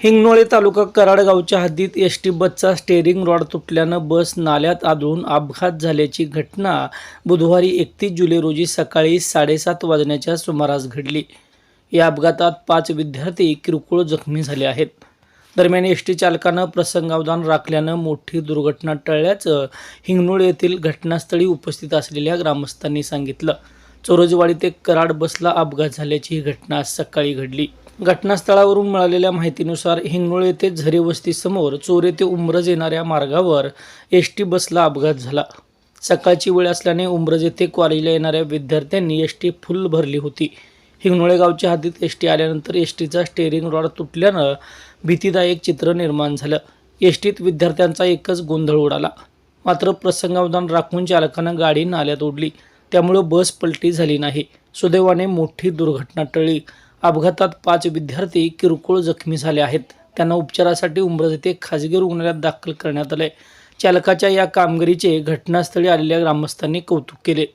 हिंगणोळे तालुका कराडगावच्या हद्दीत S T बसचा स्टेअरिंग रॉड तुटल्यानं बस नाल्यात आदळून अपघात झाल्याची घटना बुधवारी एकतीस जुलै रोजी सकाळी साडेसात वाजण्याच्या सुमारास घडली. या अपघातात पाच विद्यार्थी किरकोळ जखमी झाले आहेत. दरम्यान एस टी चालकानं प्रसंगावधान राखल्यानं मोठी दुर्घटना टळल्याचं हिंगणोळे येथील घटनास्थळी उपस्थित असलेल्या ग्रामस्थांनी सांगितलं. चोरजवाडी ते कराड बसला अपघात झाल्याची ही घटना आज सकाळी घडली. घटनास्थळावरून मिळालेल्या माहितीनुसार हिंगणोळ येथे झरे वस्तीसमोर चोरे ते उमरज येणाऱ्या मार्गावर एस टी बसला अपघात झाला. सकाळची वेळ असल्याने उमरज येथे कॉलेजला येणाऱ्या विद्यार्थ्यांनी एस टी फुल भरली होती. हिंगणोळे गावच्या हद्दीत एस टी आल्यानंतर एस टीचा स्टेअरिंग रॉड तुटल्यानं भीतीदायक चित्र निर्माण झालं. एस टीत विद्यार्थ्यांचा एकच गोंधळ उडाला. मात्र प्रसंगावधान राखून चालकानं गाडी नाल्यात ओढली. त्यामुळं बस पलटी झाली नाही. सुदैवाने मोठी दुर्घटना टळली. अपघातात पाच विद्यार्थी किरकोळ जखमी झाले आहेत. त्यांना उपचारासाठी उमरज येथे खाजगी रुग्णालयात दाखल करण्यात आले चालकाच्या या कामगिरीचे घटनास्थळी आलेल्या ग्रामस्थांनी कौतुक केले.